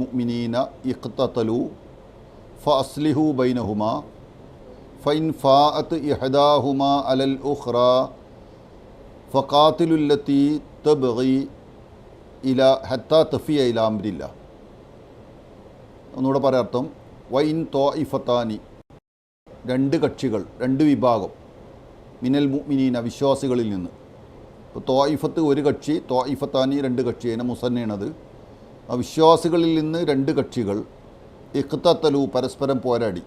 മുഅ്മിനീന ഇഖ്തതലു ഫഅസ്ലിഹു ബൈനഹുമാ ഫൈൻ ഫാഅത്ത് ഇഹദാഹുമാ അലൽ ഉഖ്റ ഫഖാത്തിലുല്ലത്തി തബ്ഗി ഇല ഹത്താ തഫിയ ഇല അംരില്ല. ഒന്നുകൂടെ പറയാം അർത്ഥം. വൈൻ തോ ഇഫത്താനി രണ്ട് കക്ഷികൾ രണ്ട് വിഭാഗം മിനൽ മുഅ്മിനീന വിശ്വാസികളിൽ നിന്ന്. ഇപ്പോൾ തോയിഫത്ത് ഒരു കക്ഷി തോയിഫത്താനി രണ്ട് കക്ഷി അതിനെ മുസന്നയാണത്. വിശ്വാസികളിൽ നിന്ന് രണ്ട് കക്ഷികൾ ഇഖ്തത്തലു പരസ്പരം പോരാടി.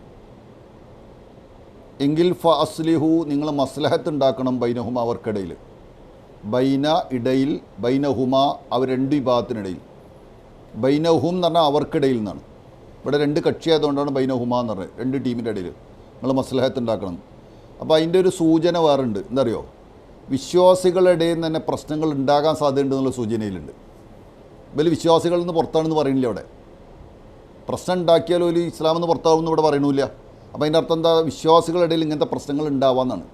എങ്കിൽ ഫ അസ്ലിഹു നിങ്ങൾ മസ്ലഹത്ത് ഉണ്ടാക്കണം ബൈനഹുമ അവർക്കിടയിൽ. ബൈന ഇടയിൽ ബൈനഹുമ അവർ രണ്ട് വിഭാഗത്തിനിടയിൽ. ബൈനഹും എന്ന് പറഞ്ഞാൽ അവർക്കിടയിൽ നിന്നാണ്. ഇവിടെ രണ്ട് കക്ഷിയായതുകൊണ്ടാണ് ബൈനഹുമ എന്ന് പറഞ്ഞത് രണ്ട് ടീമിന്റെ ഇടയിൽ. നിങ്ങൾ മസ്ലഹത്ത് ഉണ്ടാക്കണം അപ്പോൾ അതിന്റെ ഒരു സൂചന വേറുണ്ട് എന്തറിയോ വിശ്വാസികളുടെ തന്നെ പ്രശ്നങ്ങൾ ഉണ്ടാകാൻ സാധ്യതയുണ്ടെന്നുള്ള സൂചനയിലുണ്ട്. ഇവർ വിശ്വാസികളിൽ നിന്ന് പുറത്താണെന്ന് പറയുന്നില്ല അവിടെ. പ്രശ്നം ഉണ്ടാക്കിയാലും ഒരു ഇസ്ലാമെന്ന് പുറത്താവുമെന്ന് ഇവിടെ പറയണില്ല. അപ്പോൾ അതിന്റെ അർത്ഥം എന്താ? വിശ്വാസികളുടെ ഇടയിൽ ഇങ്ങനത്തെ പ്രശ്നങ്ങൾ ഉണ്ടാവാന്നാണ്.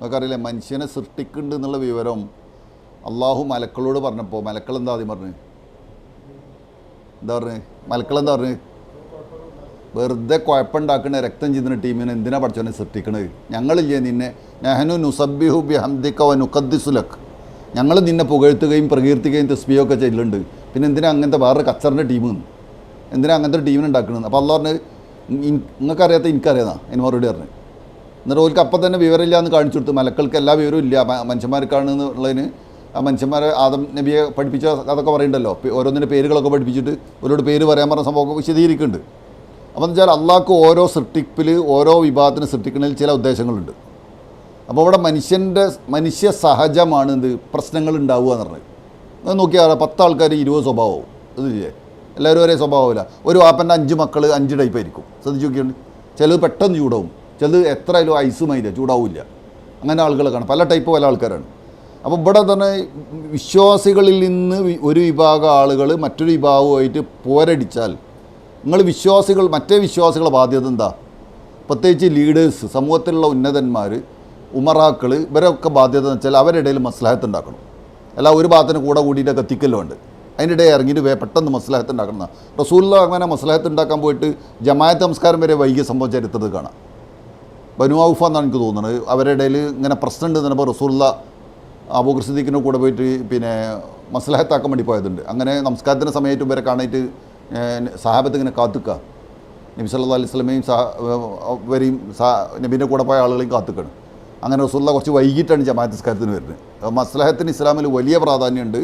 നമുക്കറിയില്ലേ മനുഷ്യനെ സൃഷ്ടിക്കുന്നുണ്ട് എന്നുള്ള വിവരം അള്ളാഹു മലക്കളോട് പറഞ്ഞപ്പോൾ മലക്കൾ എന്താ ആദ്യം പറഞ്ഞു? എന്താ പറഞ്ഞു? മലക്കൾ എന്താ പറഞ്ഞു? വെറുതെ കുഴപ്പമുണ്ടാക്കുന്ന രക്തം ചെയ്യുന്ന ടീമിനെ എന്തിനാ പഠിച്ചവനെ സൃഷ്ടിക്കണത് ഞങ്ങളില്ലേ നിന്നെ? നെഹനു നുസബിഹു ബി ഹംദിക്ക വ നുഖദ്ദിസുലക്. ഞങ്ങൾ നിന്നെ പുകഴ്ത്തുകയും പ്രകീർത്തിക്കുകയും തസ്ബിയൊക്കെ ചെയ്യലുണ്ട്. പിന്നെ എന്തിനാ അങ്ങനത്തെ വേറൊരു കച്ചറിന്റെ ടീം എന്തിനാ അങ്ങനത്തെ ഒരു ടീമിനെ ഉണ്ടാക്കുന്നത് അപ്പോൾ അല്ല പറഞ്ഞ് നിങ്ങൾക്കറിയാത്ത എനിക്കറിയാതാ അതിന് മറുപടി പറഞ്ഞു. എന്നിട്ട് ഓർക്ക് അപ്പം തന്നെ വിവരമില്ല എന്ന് കാണിച്ചു കൊടുത്തു മലക്കൾക്ക് എല്ലാ വിവരവും ഇല്ല മനുഷ്യന്മാർക്കാണ് എന്നുള്ളതിന് ആ മനുഷ്യന്മാരെ ആദം നബിയെ പഠിപ്പിച്ച അതൊക്കെ പറയണ്ടല്ലോ. ഓരോന്നിന്റെ പേരുകളൊക്കെ പഠിപ്പിച്ചിട്ട് ഓരോട് പേര് പറയാൻ പറഞ്ഞ സംഭവമൊക്കെ വിശദീകരിക്കുന്നുണ്ട്. അപ്പോൾ എന്ന് വെച്ചാൽ അള്ളാഹ്ക്ക് ഓരോ സൃഷ്ടിപ്പിൽ ഓരോ വിഭാഗത്തിന് സൃഷ്ടിക്കുന്നതിൽ ചില ഉദ്ദേശങ്ങളുണ്ട്. അപ്പോൾ ഇവിടെ മനുഷ്യന്റെ മനുഷ്യ സഹജമാണ് എന്ത്? പ്രശ്നങ്ങൾ ഉണ്ടാവുക എന്ന് പറഞ്ഞത് അത് നോക്കിയാൽ പത്ത് ആൾക്കാർ ഇരുപത് സ്വഭാവവും. ഇതില്ലേ എല്ലാവരും ഒരേ സ്വഭാവമില്ല. ഒരു വാപ്പന്റെ അഞ്ച് മക്കൾ അഞ്ച് ടൈപ്പ് ആയിരിക്കും. ശ്രദ്ധിച്ച് നോക്കിയുണ്ട് ചിലത് പെട്ടെന്ന് ചൂടാവും. ചിലത് എത്ര ആയാലും ഐസുമായില്ല ചൂടാവില്ല. അങ്ങനെ ആളുകളെ കാണും. പല ടൈപ്പ് പല ആൾക്കാരാണ്. അപ്പോൾ ഇവിടെ തന്നെ വിശ്വാസികളിൽ നിന്ന് ഒരു വിഭാഗം ആളുകൾ മറ്റൊരു വിഭാഗവുമായിട്ട് പോരടിച്ചാൽ നിങ്ങൾ വിശ്വാസികൾ മറ്റേ വിശ്വാസികളുടെ ബാധ്യത എന്താ? പ്രത്യേകിച്ച് ലീഡേഴ്സ് സമൂഹത്തിലുള്ള ഉന്നതന്മാർ ഉമറാക്കൾ ഇവരൊക്കെ ബാധ്യത എന്ന് വെച്ചാൽ അവരുടെ ഇടയിൽ മസ്ലഹത്ത് ഉണ്ടാക്കണം. അല്ല ഒരു ഭാഗത്തിന് കൂടെ കൂടിയിട്ട് കത്തിക്കല്ലുണ്ട് അതിന്റെ ഇടയിൽ ഇറങ്ങിയിട്ട് വേ പെട്ടെന്ന് മസ്ലഹത്ത് ഉണ്ടാക്കണം റസൂല്ല അങ്ങനെ മസ്ലഹത്ത് ഉണ്ടാക്കാൻ പോയിട്ട് ജമായത്ത് നമസ്കാരം വരെ വൈകിയ സംഭവം ചരിത്രത്തിൽ കാണാം. ബനു ഔഫ എന്നാണ് എനിക്ക് തോന്നുന്നത്. അവരുടെ ഇടയിൽ ഇങ്ങനെ പ്രശ്നം ഉണ്ട് എന്നപ്പോൾ റസൂല്ല അബൂഖർ കൂടെ പോയിട്ട് പിന്നെ മസ്ലഹത്താക്കാൻ വേണ്ടി പോയതുണ്ട്. അങ്ങനെ നമസ്കാരത്തിന്റെ സമയത്ത് ഇവരെ കാണിയിട്ട് സഹാബത്ത് ഇങ്ങനെ കാത്തുക്കുക നബി സല്ലാ അലൈഹി സ്വലമയും സഹ വരെയും നബീന്റെ കൂടെ പോയ ആളുകളെയും കാത്തുക്കണം. അങ്ങനെ റസൂള്ള കുറച്ച് വൈകിട്ടാണ് ജമാഅത്ത് നിസ്കാരത്തിന് വരുന്നത്. മസ്ലഹത്തിന് ഇസ്ലാമിൽ വലിയ പ്രാധാന്യമുണ്ട്.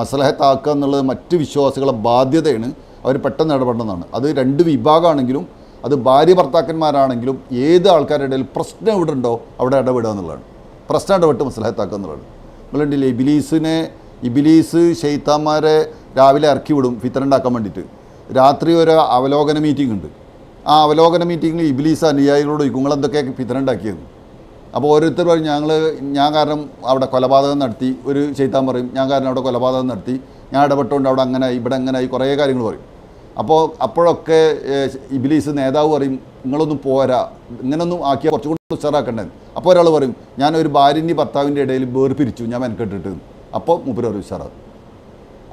മസ്ലഹത്താക്കുക എന്നുള്ളത് മറ്റ് വിശ്വാസികളെ ബാധ്യതയാണ്. അവർ പെട്ടെന്ന് ഇടപെടണമെന്നാണ്. അത് രണ്ട് വിഭാഗമാണെങ്കിലും അത് ഭാര്യ ഭർത്താക്കന്മാരാണെങ്കിലും ഏത് ആൾക്കാരുടെ ഇടയിൽ പ്രശ്നം എവിടെ ഉണ്ടോ അവിടെ ഇടപെടുക എന്നുള്ളതാണ്. പ്രശ്നം ഇടപെട്ട് മസ്ലഹത്താക്കുക എന്നുള്ളതാണ്. നമ്മളുണ്ടല്ലോ ഇബിലീസിനെ ഇബിലീസ് ഷെയ്ത്താന്മാരെ രാവിലെ ഇറക്കി വിടും ഫിത്തറുണ്ടാക്കാൻ വേണ്ടിയിട്ട്. രാത്രി ഒരു അവലോകന മീറ്റിംഗ് ഉണ്ട്. ആ അവലോകന മീറ്റിങ്ങിൽ ഇബിലീസ് അനുയായികളോട് എന്തൊക്കെയാണ് ഫിത്തറുണ്ടാക്കിയത് അപ്പോൾ ഓരോരുത്തർ പറയും ഞങ്ങൾ ഞാൻ കാരണം അവിടെ കൊലപാതകം നടത്തി ഒരു ചെയ്താൻ പറയും ഞാൻ കാരണം അവിടെ കൊലപാതകം നടത്തി ഞാൻ ഇടപെട്ടുകൊണ്ട് അവിടെ അങ്ങനെ ഇവിടെ അങ്ങനെ ആയി കുറേ കാര്യങ്ങൾ പറയും. അപ്പോൾ അപ്പോഴൊക്കെ ഇബിലീസ് നേതാവ് പറയും നിങ്ങളൊന്നും പോരാ ഇങ്ങനൊന്നും ആക്കിയാൽ കുറച്ചുകൂടി ഉഷാറാക്കണ്ടേ അപ്പോൾ ഒരാൾ പറയും ഞാനൊരു ഭാര്യന്റെ ഭർത്താവിന്റെ ഇടയിൽ വേർപിരിച്ചു ഞാൻ മെനക്കെട്ടിട്ട് അപ്പോൾ മൂപ്പര് ഒരു ഉഷാറാകും.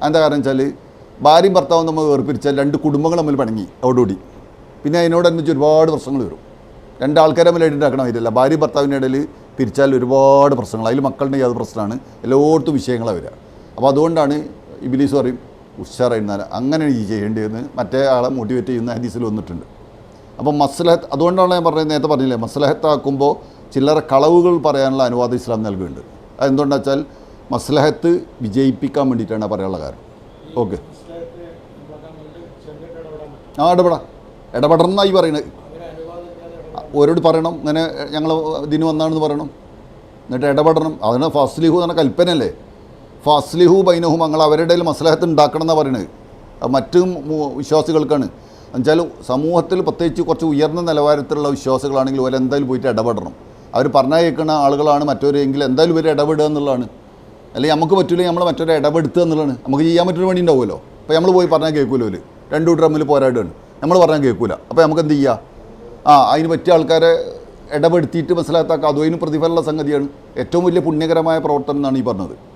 എന്താ കാരണം വെച്ചാൽ ഭാര്യയും ഭർത്താവും നമ്മൾ വേർപിരിച്ചാൽ രണ്ട് കുടുംബങ്ങൾ തമ്മിൽ പണങ്ങി അതോടുകൂടി പിന്നെ അതിനോടനുബന്ധിച്ച് ഒരുപാട് പ്രശ്നങ്ങൾ വരും. രണ്ടാൾക്കാരെ തമ്മിൽ ഉണ്ടാക്കണം വരില്ല ഭാര്യ ഭർത്താവിന്റെ ഇടയിൽ പിരിച്ചാൽ ഒരുപാട് പ്രശ്നങ്ങൾ. അതിൽ മക്കളുടെ യാതൊരു പ്രശ്നമാണ്. എല്ലായിടത്തും വിഷയങ്ങളാണ് വരിക. അപ്പോൾ അതുകൊണ്ടാണ് ഇബിലീസ് പറയും ഉഷാറായിരുന്നാൽ അങ്ങനെ ഈ ചെയ്യേണ്ടതെന്ന് മറ്റേ ആളെ മോട്ടിവേറ്റ് ചെയ്യുന്ന ഹദീസിൽ വന്നിട്ടുണ്ട്. അപ്പോൾ മസ്ലഹത്ത് അതുകൊണ്ടാണ് ഞാൻ പറഞ്ഞത് നേരത്തെ പറഞ്ഞില്ലേ മസ്ലഹത്താക്കുമ്പോൾ ചില്ലറ കളവുകൾ പറയാനുള്ള അനുവാദം ഇസ്ലാം നൽകുന്നുണ്ട്. അതെന്തുകൊണ്ടാ വെച്ചാൽ മസ്ലഹത്ത് വിജയിപ്പിക്കാൻ വേണ്ടിയിട്ടാണ് പറയാനുള്ള കാര്യം ഓക്കെ. ആ ഇടപെടാം. ഇടപെടണമെന്നായി പറയുന്നത്. ഓരോട് പറയണം. ഇങ്ങനെ ഞങ്ങൾ ഇതിന് വന്നാണെന്ന് പറയണം. എന്നിട്ട് ഇടപെടണം. അതിന് ഫസ്ലിഹു എന്ന് എന്ന കൽപ്പനയല്ലേ? ഫസ്ലിഹു ബൈനഹു ഞങ്ങൾ അവരുടെ മസ്ലഹത്ത് ഉണ്ടാക്കണം എന്നാണ് പറയുന്നത് അത് മറ്റു വിശ്വാസികൾക്കാണ്. എന്നുവെച്ചാൽ സമൂഹത്തിൽ പ്രത്യേകിച്ച് കുറച്ച് ഉയർന്ന നിലവാരത്തിലുള്ള വിശ്വാസികളാണെങ്കിൽ അവർ എന്തായാലും പോയിട്ട് ഇടപെടണം. അവർ പറഞ്ഞാൽ കേൾക്കുന്ന ആളുകളാണ് മറ്റവരെങ്കിൽ എന്തായാലും ഇവർ ഇടപെടുക എന്നുള്ളതാണ്. അല്ലെങ്കിൽ നമുക്ക് പറ്റില്ല നമ്മൾ മറ്റൊരു ഇടപെടുത്തുക എന്നുള്ളതാണ്. നമുക്ക് ചെയ്യാൻ പറ്റൊരു പണി ഉണ്ടാവുമല്ലോ. അപ്പോൾ നമ്മൾ പോയി പറഞ്ഞാൽ കേൾക്കൂലോ അവർ രണ്ടു തമ്മിൽ പോരാടുകയാണ്. നമ്മൾ പറഞ്ഞാൽ കേൾക്കൂല അപ്പോൾ നമുക്ക് എന്ത് ചെയ്യുക ആ അതിന് പറ്റിയ ആൾക്കാരെ ഇടപെടുത്തിയിട്ട് മനസ്സിലാക്കാക്കുക അതും പ്രതിഫലമുള്ള സംഗതിയാണ് ഏറ്റവും വലിയ പുണ്യകരമായ പ്രവർത്തനം എന്നാണ് ഈ പറഞ്ഞത്.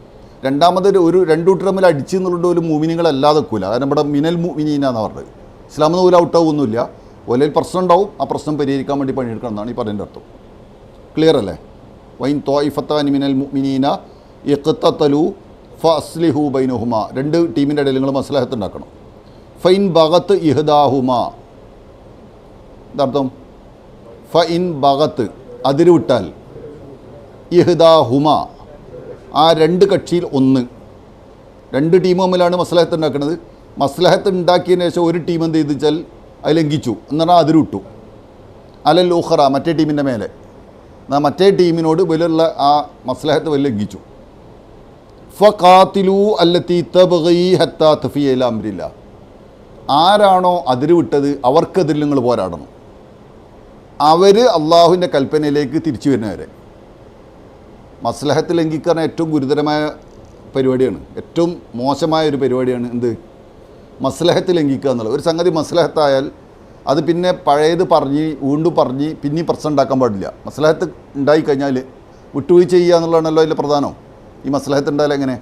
രണ്ടാമത് ഒരു- രണ്ടു തമ്മിൽ അടിച്ചു എന്നുള്ളത് ഒരു മൂമിനികളല്ലാതെ വെക്കൂല. കാരണം ഇവിടെ മിനൽ മൂമിനീനാന്ന് പറഞ്ഞത്. ഇസ്ലാം പോലും ഔട്ടാവൊന്നുമില്ല ഒലയിൽ പ്രശ്നം ഉണ്ടാവും ആ പ്രശ്നം പരിഹരിക്കാൻ വേണ്ടി പണിയെടുക്കണം എന്നാണ് ഈ പറയുന്ന അർത്ഥം. ക്ലിയർ അല്ലേ? വൈൻ തോയിഫത്താനി മിനൽ മുഅ്മിനീന ഇഖത്തലു ഫസ്ലിഹു ബൈനുഹുമ. രണ്ട് ടീമിന്റെ ഇടയിൽ നിങ്ങൾ മസ്ലഹത്ത് ഉണ്ടാക്കണം ഫൈൻ ബഗത്ത് ഇഹ്ദാഹുമ. എന്താർത്ഥം ഇൻ ബഗത്ത് അതിരുവിട്ടാൽ ഇഹ്ദാ ഹുമ ആ രണ്ട് കക്ഷിയിൽ ഒന്ന്. രണ്ട് ടീം തമ്മിലാണ് മസ്ലഹത്ത് ഉണ്ടാക്കുന്നത് മസ്ലഹത്ത് ഉണ്ടാക്കിയതിന് ശേഷം ഒരു ടീം എന്ത് ചെയ്തു വെച്ചാൽ അത് ലംഘിച്ചു. എന്ന് പറഞ്ഞാൽ അല്ല ഉഖറ മറ്റേ ടീമിന്റെ മേലെ. എന്നാൽ മറ്റേ ടീമിനോട് വലിയുള്ള ആ മസ്ലഹത്ത് വലിയ ലംഘിച്ചു. ഫ കാത്തിലു അല്ലത്തി ഹത്താ തഫിയ ഇലാ ആരാണോ അതിരുവിട്ടത് അവർക്കെതിരിൽ നിങ്ങൾ പോരാടണം. അവർ അള്ളാഹുവിന്റെ കൽപ്പനയിലേക്ക് തിരിച്ചു വരുന്നവരെ. മസ്ലഹത്ത് ലംഘിക്കാൻ ഏറ്റവും ഗുരുതരമായ പരിപാടിയാണ്. ഏറ്റവും മോശമായ ഒരു പരിപാടിയാണ് എന്ത്? മസ്ലഹത്ത് ലംഘിക്കുക എന്നുള്ളത്. ഒരു സംഗതി മസ്ലഹത്തായാൽ അത് പിന്നെ പഴയത് പറഞ്ഞ് വീണ്ടും പറഞ്ഞ് പിന്നെ പ്രശ്നം ഉണ്ടാക്കാൻ പാടില്ല. മസ്ലഹത്ത് ഉണ്ടായിക്കഴിഞ്ഞാൽ വിട്ടുവീഴ്ച ചെയ്യുക എന്നുള്ളതാണല്ലോ അതിൽ പ്രധാനം. ഈ മസ്ലഹത്ത് ഉണ്ടായാൽ എങ്ങനെ?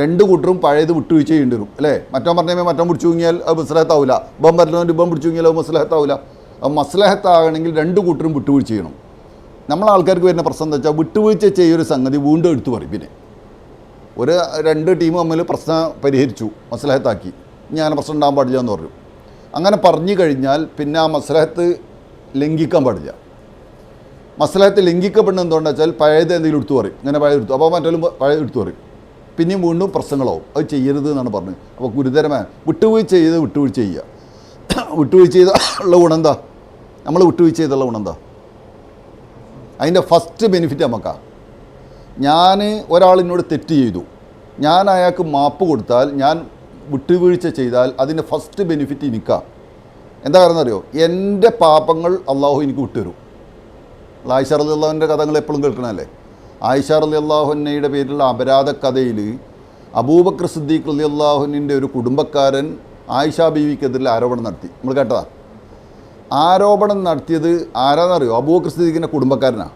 രണ്ട് കൂട്ടരും പഴയത് വിട്ടുവീഴ്ച ചെയ്യേണ്ടി വരും അല്ലേ? മറ്റോ പറഞ്ഞാൽ മറ്റോ പിടിച്ചു തൂങ്ങിയാൽ അത് മസ്ലഹത്താവില്ല ഇപ്പം പറഞ്ഞുകൊണ്ട് ഇപ്പം പിടിച്ചു തൂങ്ങിയാൽ അത് മസ്ലഹത്താവില്ല മസ്ലഹത്താകണമെങ്കിൽ രണ്ട് കൂട്ടരും വിട്ടുവീഴ്ച ചെയ്യണം. നമ്മൾ ആൾക്കാർക്ക് വരുന്ന പ്രശ്നം എന്താ വെച്ചാൽ വിട്ടുവീഴ്ച ചെയ്യൊരു സംഗതി വീണ്ടും എടുത്തു പറയും പിന്നെ. ഒരു രണ്ട് ടീം തമ്മിൽ പ്രശ്നം പരിഹരിച്ചു മസ്ലഹത്താക്കി. ഞാൻ പ്രശ്നം ഉണ്ടാകാൻ പാടില്ല എന്ന് പറഞ്ഞു. അങ്ങനെ പറഞ്ഞു കഴിഞ്ഞാൽ പിന്നെ ആ മസ്ലഹത്ത് ലംഘിക്കാൻ പാടില്ല. മസ്ലഹത്ത് ലംഘിക്കപ്പെടുന്നത് എന്തുകൊണ്ടെന്ന് വെച്ചാൽ പഴയത് എന്തെങ്കിലും എടുത്തു പറയും. ഇങ്ങനെ പഴയത് എടുത്തു അപ്പോൾ മറ്റൊരു പഴയത് എടുത്തു പറയും. പിന്നെയും വീണ്ടും പ്രശ്നങ്ങളാവും. അത് ചെയ്യരുത് എന്നാണ് പറഞ്ഞത്. അപ്പോൾ ഗുരുതരമായ വിട്ടുവീഴ്ച ചെയ്ത് വിട്ടുവീഴ്ച ചെയ്യുക. വിട്ടുവീഴ്ച ചെയ്ത ഉള്ള ഗുണം എന്താ? നമ്മൾ വിട്ടുവീഴ്ച ചെയ്തുള്ള എന്താ അതിന്റെ ഫസ്റ്റ് ബെനിഫിറ്റ് നമുക്കാ. ഞാൻ ഒരാൾ ഒരാളിനോട് തെറ്റ് ചെയ്തു. ഞാൻ അയാൾക്ക് മാപ്പ് കൊടുത്താൽ ഞാൻ വിട്ടുവീഴ്ച ചെയ്താൽ അതിന്റെ ഫസ്റ്റ് ബെനിഫിറ്റ് എനിക്കാണ് എന്താ കാരണം അറിയോ? എന്റെ പാപങ്ങൾ അള്ളാഹു എനിക്ക് വിട്ടുതരും. ആയിഷ അലി അള്ളാഹുവിന്റെ കഥകൾ എപ്പോഴും കേൾക്കണമല്ലേ ആയിഷ അലി അള്ളാഹുന്നയുടെ പേരിലുള്ള അപരാധ കഥയിൽ അബൂബക്കർ സിദ്ദീഖ് അലി അള്ളാഹുനിന്റെ ഒരു കുടുംബക്കാരൻ ആയിഷ ബീവിക്കെതിരെ ആരോപണം നടത്തി. നമ്മൾ കേട്ടതാ? ആരോപണം നടത്തിയത് ആരാന്നറിയോ? അബൂബക്കർ സിദ്ദീഖിന്റെ കുടുംബക്കാരനാണ്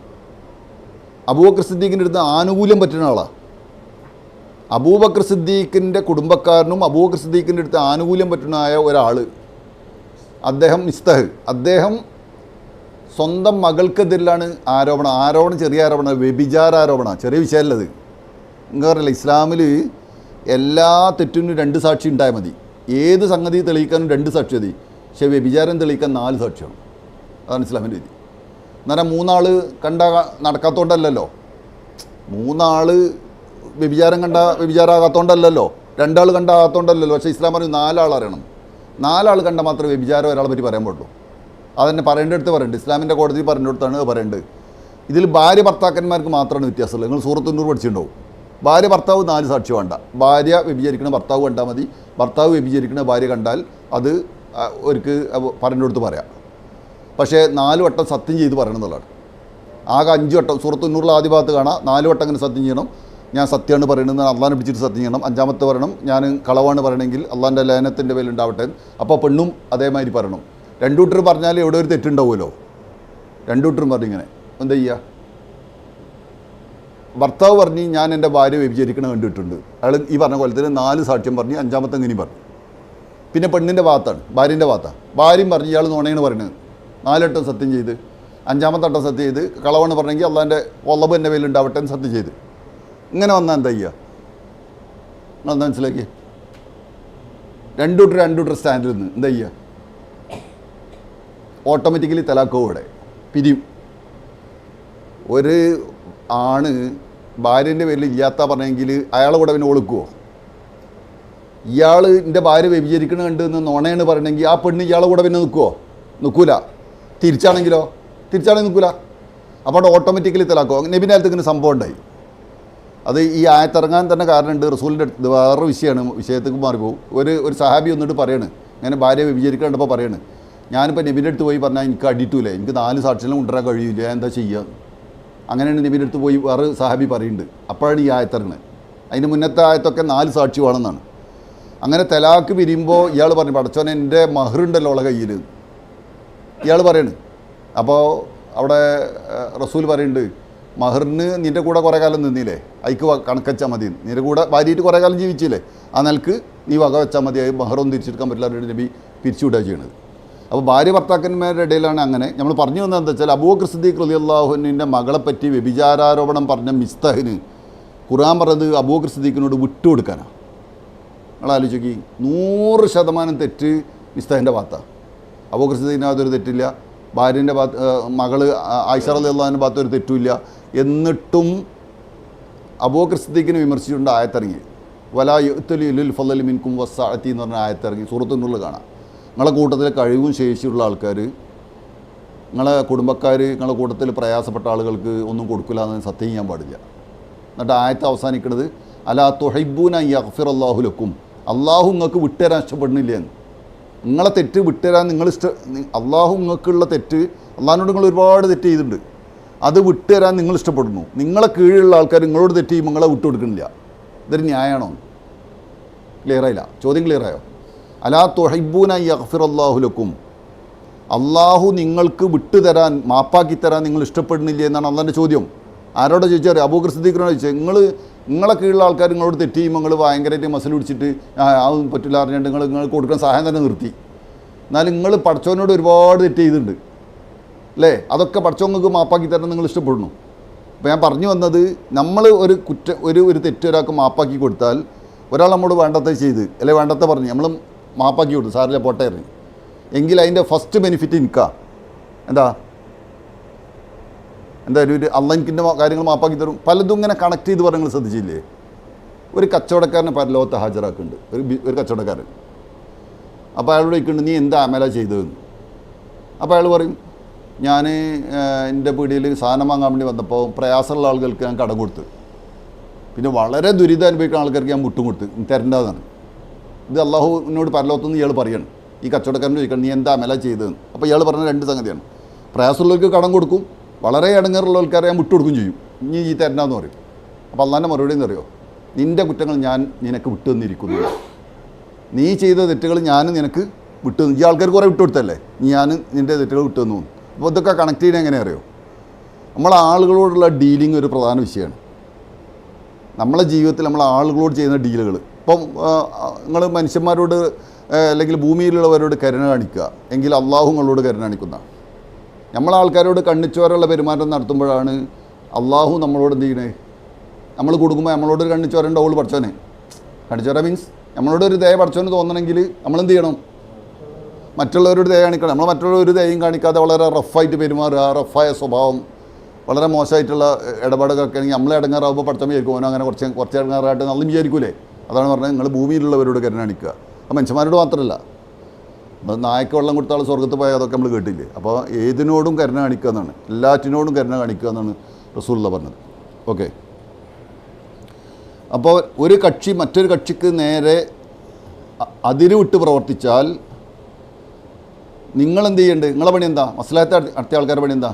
അബൂബക്കർ സിദ്ദീഖിന്റെ അടുത്ത് ആനുകൂല്യം പറ്റുന്ന ആളാണ് അബൂബക്കർ സിദ്ദീഖിന്റെ കുടുംബക്കാരനും അബൂബക്കർ സിദ്ദീഖിന്റെ അടുത്ത് ആനുകൂല്യം പറ്റുന്നതായ ഒരാൾ അദ്ദേഹം ഇസ്തഹ് അദ്ദേഹം സ്വന്തം മകൾക്കെതിരിലാണ് ആരോപണം ആരോപണം ചെറിയ ആരോപണം വ്യഭിചാര ആരോപണം. ചെറിയ വിഷയമല്ലത്. നിങ്ങൾക്ക് അറിയില്ല ഇസ്ലാമിൽ എല്ലാ തെറ്റിനും രണ്ട് സാക്ഷി ഉണ്ടായാൽ മതി. ഏത് സംഗതി തെളിയിക്കാനും രണ്ട് സാക്ഷി മതി. പക്ഷേ വ്യഭിചാരം തെളിയിക്കാൻ നാല് സാക്ഷിയാണ് അതാണ് ഇസ്ലാമിന്റെ രീതി. എന്നാൽ മൂന്നാൾ കണ്ട നടക്കാത്തോണ്ടല്ലോ മൂന്നാൾ വ്യഭിചാരം കണ്ട വ്യഭിചാരമാകാത്തോണ്ടല്ലോ രണ്ടാൾ കണ്ടാകാത്തോണ്ടല്ലല്ലോ. പക്ഷേ ഇസ്ലാം പറഞ്ഞു നാലാൾ അറിയണം നാലാൾ കണ്ട മാത്രമേ വ്യഭിചാരം ഒരാളെ പറ്റി പറയാൻ പാടുള്ളൂ. അതന്നെ പറയേണ്ടടുത്ത് പറയുന്നുണ്ട് ഇസ്ലാമിന്റെ കോടതി പറഞ്ഞിടത്താണ് പറയേണ്ടത് ഇതിൽ ഭാര്യ ഭർത്താക്കന്മാർക്ക് മാത്രമാണ് വ്യത്യാസമുള്ളത്. നിങ്ങൾ സൂറത്തുന്നൂർ പഠിച്ചിട്ടുണ്ടാവും. ഭാര്യ ഭർത്താവ് നാല് സാക്ഷി വേണ്ട. ഭാര്യ വ്യഭിചരിക്കണ ഭർത്താവ് കണ്ടാൽ മതി. ഭർത്താവ് വ്യഭിചരിക്കണ ഭാര്യ കണ്ടാൽ അത് അവർക്ക് പറഞ്ഞെടുത്ത് പറയാം. പക്ഷേ നാല് വട്ടം സത്യം ചെയ്ത് പറയണം എന്നുള്ളതാണ്. ആകെ അഞ്ച് വട്ടം സൂറത്തുന്നൂറിൽ ആദ്യ ഭാഗത്ത് കാണാം നാല് വട്ടം അങ്ങനെ സത്യം ചെയ്യണം. ഞാൻ സത്യമാണ് പറയണമെന്ന് അള്ളാഹിനെ പിടിച്ചിട്ട് സത്യം ചെയ്യണം. അഞ്ചാമത്തെ പറയണം ഞാൻ കളവാണ് പറയണമെങ്കിൽ അള്ളാഹിന്റെ ലയനത്തിന്റെ പേരുണ്ടാവട്ടെ അപ്പോൾ പെണ്ണും അതേമാതിരി പറയണം. രണ്ടു കൂട്ടർ പറഞ്ഞാൽ എവിടെ ഒരു തെറ്റുണ്ടാവുമല്ലോ? രണ്ടു കൂട്ടരും പറഞ്ഞു ഇങ്ങനെ എന്താ ചെയ്യുക ഭർത്താവ് പറഞ്ഞ് ഞാൻ എന്റെ ഭാര്യ വ്യഭിചരിക്കണ കണ്ടിട്ടുണ്ട്. അയാൾ ഈ പറഞ്ഞ പോലെ നാല് സാക്ഷ്യം പറഞ്ഞ് അഞ്ചാമത്തെ ഇങ്ങനെ പറഞ്ഞു. പിന്നെ പെണ്ണിന്റെ ഭാഗത്താണ് ഭാര്യന്റെ ഭാഗത്താണ് ഭാര്യയും പറഞ്ഞു ഇയാൾ നുണയാണ് പറയുന്നത്. നാലെട്ടം സത്യം ചെയ്ത് അഞ്ചാമത്തെ വട്ടം സത്യം ചെയ്ത് കളവാണ് പറഞ്ഞെങ്കിൽ അള്ളാന്റെ ഒള്ളബ് എന്റെ പേരിലുണ്ടാവട്ടെ എന്ന് സത്യം ചെയ്ത്. ഇങ്ങനെ വന്നാൽ എന്താ ചെയ്യുക നിങ്ങളെന്താ മനസ്സിലാക്കി രണ്ടു കൂട്ടർ രണ്ടു കൂട്ടർ സ്റ്റാൻഡിൽ നിന്ന് എന്താ ചെയ്യുക ഓട്ടോമാറ്റിക്കലി തലാക്കോ ഇവിടെ. പിരിയും. ഒരു ആണ് ഭാര്യന്റെ പേരിൽ ഇല്ലാത്ത പറഞ്ഞെങ്കിൽ അയാളെ കൂടെ പിന്നെ ഒളുക്കുമോ ഇയാൾ എന്റെ ഭാര്യ വ്യഭിചരിക്കണ കണ്ട് എന്ന് നോണയാണ് പറയണമെങ്കിൽ ആ പെണ്ണ് ഇയാളെ കൂടെ പിന്നെ നിൽക്കുമോ നിൽക്കൂല തിരിച്ചാണെങ്കിലോ? തിരിച്ചാണെങ്കിൽ നിൽക്കൂല അപ്പോൾ അവിടെ ഓട്ടോമാറ്റിക്കലി തലാക്കോ? നബിന്റെ കാലത്ത് ഇങ്ങനെ സംഭവം ഉണ്ടായി. അത് ഈ ആയത്തിറങ്ങാൻ തന്നെ കാരണമുണ്ട്. റസൂലിന്റെ അടുത്ത് വേറൊരു വിഷയമാണ്. വിഷയത്തേക്ക് മാറിപ്പോവും. ഒരു ഒരു സഹാബി വന്നിട്ട് പറയണ്. ഇങ്ങനെ ഭാര്യ വ്യഭിചരിക്കണ്ടപ്പോൾ പറയണ്. ഞാനിപ്പോൾ നബിന്റെ അടുത്ത് പോയി പറഞ്ഞാൽ എനിക്ക് അടിയിട്ടില്ല എനിക്ക് നാല് സാക്ഷികളും കൊണ്ടുവരാൻ കഴിയില്ല ഞാൻ എന്താ ചെയ്യുക അങ്ങനെയാണ് നബിന്റെ അടുത്ത് പോയി വേറെ സഹാബി പറയുന്നുണ്ട് അപ്പോഴാണ് ഈ ആയത്തിറങ്ങുന്നത് അതിന് മുന്നത്തെ ആയത്തൊക്കെ നാല് സാക്ഷി വേണമെന്നാണ് അങ്ങനെ തലാക്ക് പിരിയുമ്പോൾ ഇയാൾ പറഞ്ഞു പടച്ചോനെ എന്റെ മഹറുണ്ടല്ലോ അവളെ കയ്യിൽ ഇയാൾ പറയണ്. അപ്പോൾ അവിടെ റസൂൽ പറയുന്നുണ്ട് മഹറിന് നിന്റെ കൂടെ കുറേ കാലം നിന്നില്ലേ? അയക്ക് കണക്കച്ചാൽ മതി. നിന്റെ കൂടെ ഭാര്യയിട്ട് കുറേ കാലം ജീവിച്ചില്ലേ? ആ നിലയ്ക്ക് നീ വക വെച്ചാൽ മതി. അത് മഹറൊന്നും തിരിച്ചെടുക്കാൻ പറ്റില്ല നബി പിരിച്ചുവിടുക ചെയ്യണത്. അപ്പോൾ ഭാര്യ ഭർത്താക്കന്മാരുടെ ഇടയിലാണ് അങ്ങനെ. നമ്മൾ പറഞ്ഞു വന്നത് എന്താ വെച്ചാൽ അബൂബക്കർ സിദ്ദീഖ് റലി അള്ളാഹുനിന്റെ മകളെ പറ്റി വ്യഭിചാരാരോപണം പറഞ്ഞ മിസ്തഹിന് ഖുർആൻ പറഞ്ഞത് അബൂബക്കർ സിദ്ദീഖിനോട് വിട്ടുകൊടുക്കാനാണ് നിങ്ങൾ ആലോചിക്കി നൂറ് ശതമാനം തെറ്റ് മിസ്താഹിന്റെ ഭാഗത്താണ് ഒരു തെറ്റില്ല. ഭാര്യന്റെ ഭാഗത്ത് മകൾ ആയിഷ റലി അള്ളാഹിന്റെ ഭാഗത്ത് ഒരു തെറ്റുമില്ല. എന്നിട്ടും സിദ്ദീഖിനെ വിമർശിച്ചുകൊണ്ട് ആയത്തിറങ്ങി. വലാ യുത്തലി ലുൽ ഫലൽ മിൻകും വസ്സാഴത്തി എന്ന് പറഞ്ഞ ആയത്തിറങ്ങി. സൂറത്തിനുള്ളിൽ കാണാം. നിങ്ങളെ കൂട്ടത്തിൽ കഴിവും ശേഷിയുള്ള ആൾക്കാർ നിങ്ങളെ കുടുംബക്കാർ നിങ്ങളെ കൂട്ടത്തിൽ പ്രയാസപ്പെട്ട ആളുകൾക്ക് ഒന്നും കൊടുക്കില്ല എന്ന് സത്യം ചെയ്യാൻ പാടില്ല. എന്നിട്ട് ആയത്ത് അവസാനിക്കുന്നത് അലാ തൊഹൈബൂന യഗ്ഫിർ അള്ളാഹു ലക്കും. അള്ളാഹു നിങ്ങൾക്ക് വിട്ടുതരാൻ ഇഷ്ടപ്പെടുന്നില്ല എന്ന് നിങ്ങളെ തെറ്റ് വിട്ടുതരാൻ നിങ്ങൾ ഇഷ്ട അള്ളാഹു നിങ്ങൾക്കുള്ള തെറ്റ് അള്ളാഹിനോട് നിങ്ങൾ ഒരുപാട് തെറ്റ് ചെയ്തിട്ടുണ്ട്. അത് വിട്ടുതരാൻ നിങ്ങൾ ഇഷ്ടപ്പെടുന്നു. നിങ്ങളെ കീഴിലുള്ള ആൾക്കാർ നിങ്ങളോട് തെറ്റ് ചെയ്യും നിങ്ങളെ വിട്ടുകൊടുക്കുന്നില്ല ഇതൊരു ന്യായമാണോ? ക്ലിയറായില്ല. ചോദ്യം ക്ലിയർ ആയോ അലാ തൊഹൈബൂന യഗ്ഫിർ അള്ളാഹുലക്കും അള്ളാഹു നിങ്ങൾക്ക് വിട്ടുതരാൻ മാപ്പാക്കി തരാൻ നിങ്ങൾ ഇഷ്ടപ്പെടുന്നില്ല എന്നാണ് അള്ളാന്റെ ചോദ്യം. ആരോടെ ചോദിച്ചാൽ അബൂഖർ സിദ്ദീഖിനോട് ചോദിച്ചാൽ നിങ്ങൾ നിങ്ങളെ കീഴിലുള്ള ആൾക്കാർ നിങ്ങളോട് തെറ്റ് നിങ്ങൾ ഭയങ്കരമായിട്ട് മസിൽ പിടിച്ചിട്ട് അതൊന്നും പറ്റില്ല അറിഞ്ഞിട്ട് നിങ്ങൾ നിങ്ങൾ കൊടുക്കുന്ന സഹായം തന്നെ നിർത്തി. എന്നാലും നിങ്ങൾ പഠിച്ചവനോട് ഒരുപാട് തെറ്റ് ചെയ്തിട്ടുണ്ട്. അല്ലേ അതൊക്കെ പഠിച്ചവങ്ങൾക്ക് മാപ്പാക്കി തരണം നിങ്ങൾ ഇഷ്ടപ്പെടുന്നു. അപ്പോൾ ഞാൻ പറഞ്ഞു വന്നത് നമ്മൾ ഒരു കുറ്റ ഒരു ഒരു തെറ്റ് ഒരാൾക്ക് മാപ്പാക്കി കൊടുത്താൽ ഒരാൾ നമ്മോട് വേണ്ടത്തെ ചെയ്ത് അല്ലെ വേണ്ടത്തെ പറഞ്ഞു നമ്മൾ മാപ്പാക്കി കൊടുത്തു സാറിലെ പോട്ടെ ഇറങ്ങി എങ്കിൽ അതിന്റെ ഫസ്റ്റ് ബെനിഫിറ്റ് എനിക്കാ എന്താ? എന്താ ഒരു അള്ളനിക്കിന്റെ കാര്യങ്ങൾ മാപ്പാക്കി തരും. പലതും ഇങ്ങനെ കണക്ട് ചെയ്ത് പറഞ്ഞു ശ്രദ്ധിച്ചില്ലേ? ഒരു കച്ചവടക്കാരനെ പരലോകത്ത് ഹാജരാക്കുന്നുണ്ട്. ഒരു ഒരു കച്ചവടക്കാരൻ. അപ്പോൾ അയാളോട് ചോദിക്കുന്നുണ്ട് നീ എന്താ അമല ചെയ്തതെന്ന്? അപ്പോൾ അയാൾ പറയും ഞാൻ എന്റെ പീടിയിൽ സാധനം വാങ്ങാൻ വേണ്ടി വന്നപ്പോൾ പ്രയാസമുള്ള ആളുകൾക്ക് ഞാൻ കടം കൊടുത്ത്. പിന്നെ വളരെ ദുരിതം അനുഭവിക്കുന്ന ആൾക്കാർക്ക് ഞാൻ മുട്ടും കൊടുത്ത്. തരേണ്ടതാണ്. ഇത് അള്ളാഹു എന്നോട് പരലോകത്തുനിന്ന് ഇയാൾ പറയണം. ഈ കച്ചവടക്കാരൻ ചോദിക്കണം നീ എന്താ അമല ചെയ്തതെന്ന്? അപ്പോൾ ഇയാൾ പറഞ്ഞ രണ്ട് സംഗതിയാണ്. പ്രയാസമുള്ളവർക്ക് കടം കൊടുക്കും വളരെ ഇടങ്ങേറുള്ള ആൾക്കാരെ ഞാൻ വിട്ടുകൊടുക്കും ചെയ്യും. നീ ഈ തരണ്ടെന്ന് പറയും. അപ്പോൾ അള്ളാന്റെ മറുപടി എന്ന് നിന്റെ കുറ്റങ്ങൾ ഞാൻ നിനക്ക് വിട്ടു തന്നിരിക്കുന്നു. നീ ചെയ്ത തെറ്റുകൾ ഞാൻ നിനക്ക് വിട്ടു. ഈ ആൾക്കാർക്ക് കുറേ വിട്ടുകൊടുത്തല്ലേ ഞാൻ നിന്റെ തെറ്റുകൾ വിട്ടു തന്നു. അപ്പോൾ ഇതൊക്കെ കണക്ട് ചെയ്യുന്നത് എങ്ങനെ അറിയോ? നമ്മൾ ആളുകളോടുള്ള ഡീലിംഗ് ഒരു പ്രധാന വിഷയമാണ്. നമ്മളെ ജീവിതത്തിൽ നമ്മൾ ആളുകളോട് ചെയ്യുന്ന ഡീലുകൾ ഇപ്പം നിങ്ങൾ മനുഷ്യന്മാരോട് അല്ലെങ്കിൽ ഭൂമിയിലുള്ളവരോട് കരുണ കാണിക്കുക. എങ്കിൽ അള്ളാഹു നിങ്ങളോട് കരുണ കാണിക്കുന്ന നമ്മൾ ആൾക്കാരോട് കണ്ണിച്ചോരുള്ള പെരുമാറ്റം നടത്തുമ്പോഴാണ് അള്ളാഹു നമ്മളോട് എന്ത് ചെയ്യണേ? നമ്മൾ കൊടുക്കുമ്പോൾ നമ്മളോട് ഒരു കണ്ണിച്ചോരന്റെ ഓൾ പഠിച്ചോനെ കണ്ണിച്ചോര മീൻസ് നമ്മളോട് ഒരു ദയ പഠിച്ചോന്ന് തോന്നണമെങ്കിൽ നമ്മൾ എന്ത് ചെയ്യണം? മറ്റുള്ളവരോട് ദയ കാണിക്കണം. നമ്മൾ മറ്റുള്ളവർ ഒരു ദയയും കാണിക്കാതെ വളരെ റഫായിട്ട് പെരുമാറുക റഫായ സ്വഭാവം വളരെ മോശമായിട്ടുള്ള ഇടപാടുകളൊക്കെ ആണെങ്കിൽ നമ്മളെ ഇടങ്ങാറാവുമ്പോൾ പഠിത്തം വിചാരിക്കും ഓനോ അങ്ങനെ കുറച്ച് കുറച്ച് ഇടങ്ങാറായിട്ട് നല്ല വിചാരിക്കൂലേ? അതാണ് പറഞ്ഞത്. നിങ്ങൾ ഭൂമിയിലുള്ളവരോട് കരുണ കാണിക്കുക. അത് മനുഷ്യന്മാരോട് മാത്രമല്ല. നായ്ക്ക് വെള്ളം കൊടുത്താൽ സ്വർഗത്ത് പോയാൽ അതൊക്കെ നമ്മൾ കേട്ടില്ലേ? അപ്പോൾ ഏതിനോടും കരുണ കാണിക്കുക എന്നാണ്. എല്ലാറ്റിനോടും കരുണ കാണിക്കുക എന്നാണ് റസൂല്ല പറഞ്ഞത്. ഓക്കെ. അപ്പോൾ ഒരു കക്ഷി മറ്റൊരു കക്ഷിക്ക് നേരെ അതിരുവിട്ട് അതിര് വിട്ട് പ്രവർത്തിച്ചാൽ നിങ്ങൾ എന്ത് ചെയ്യേണ്ടത് നിങ്ങളെ പണി എന്താ? മസലാത്ത അടുത്ത ആൾക്കാരുടെ പണി എന്താ?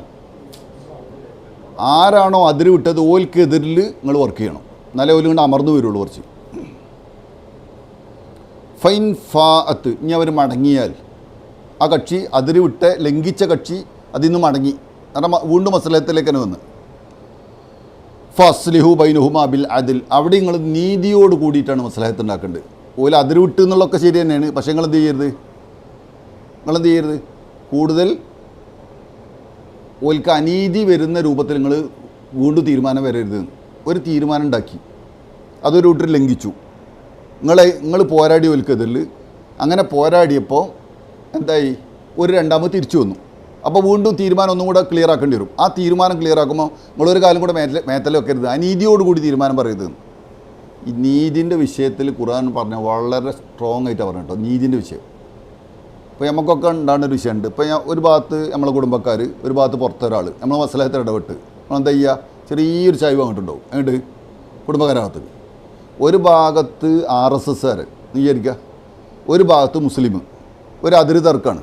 ആരാണോ അതിര് വിട്ടത് ഓൽക്കെതിരിൽ നിങ്ങൾ വർക്ക് ചെയ്യണം. എന്നാലേ ഓലുകൊണ്ട് അമർന്നു വരുള്ളൂ കുറച്ച്. ഫൈൻ ഫാ അത്ത്. ഇനി അവർ മടങ്ങിയാൽ. ആ കക്ഷി അതിര് വിട്ട് ലംഘിച്ച കക്ഷി അതിൽ നിന്ന് മടങ്ങി. കാരണം വീണ്ടും മസലത്തിലേക്ക് തന്നെ വന്ന്. ഫസ്ലിഹു ബൈനുഹുമാ ബിൽ അതിൽ അവിടെ നിങ്ങൾ നീതിയോട് കൂടിയിട്ടാണ് മസലഹത്ത് ഉണ്ടാക്കേണ്ടത് ഓല അതിര് വിട്ട് എന്നുള്ളതൊക്കെ ശരി തന്നെയാണ്. പക്ഷേ നിങ്ങൾ എന്ത് ചെയ്യരുത്? നിങ്ങൾ എന്ത് ചെയ്യരുത്? കൂടുതൽ ഓൽക്ക് അനീതി വരുന്ന രൂപത്തിൽ നിങ്ങൾ വീണ്ടും തീരുമാനം വരരുത് ഒരു തീരുമാനം ഉണ്ടാക്കി. അതൊരു കൂട്ടർ ലംഘിച്ചു. നിങ്ങളെ നിങ്ങൾ പോരാടി ഓൽക്കെതിരിൽ അങ്ങനെ പോരാടിയപ്പോൾ എന്തായി? ഒരു രണ്ടാമത് തിരിച്ചു വന്നു. അപ്പോൾ വീണ്ടും തീരുമാനം ഒന്നും കൂടെ ക്ലിയർ ആക്കേണ്ടി വരും. ആ തീരുമാനം ക്ലിയർ ആക്കുമ്പോൾ നിങ്ങളൊരു കാലം കൂടെ മേത്തല മേത്തല വെക്കരുത്. അനീതിയോട് കൂടി തീരുമാനം പറയരുത്. ഈ നീതിന്റെ വിഷയത്തിൽ ഖുർആൻ പറഞ്ഞ വളരെ സ്ട്രോങ് ആയിട്ടാണ് പറഞ്ഞു കേട്ടോ നീതിന്റെ വിഷയം. ഇപ്പോൾ നമുക്കൊക്കെ ഉണ്ടാകുന്ന ഒരു വിഷയമുണ്ട്. ഇപ്പോൾ ഞാൻ ഒരു ഭാഗത്ത് നമ്മളെ കുടുംബക്കാർ ഒരു ഭാഗത്ത് പുറത്തെ ഒരാൾ നമ്മൾ മസലഹത്തിൽ ഇടപെട്ട്. നമ്മൾ എന്താ ചെയ്യുക ചെറിയൊരു ചായ്വ് അങ്ങോട്ടുണ്ടാവും അങ്ങോട്ട് കുടുംബക്കാരകത്ത്. ഒരു ഭാഗത്ത് ആർ എസ് എസ്സുകാർ വിചാരിക്കുക ഒരു ഭാഗത്ത് മുസ്ലിം ഒരു അതിര് തർക്കമാണ്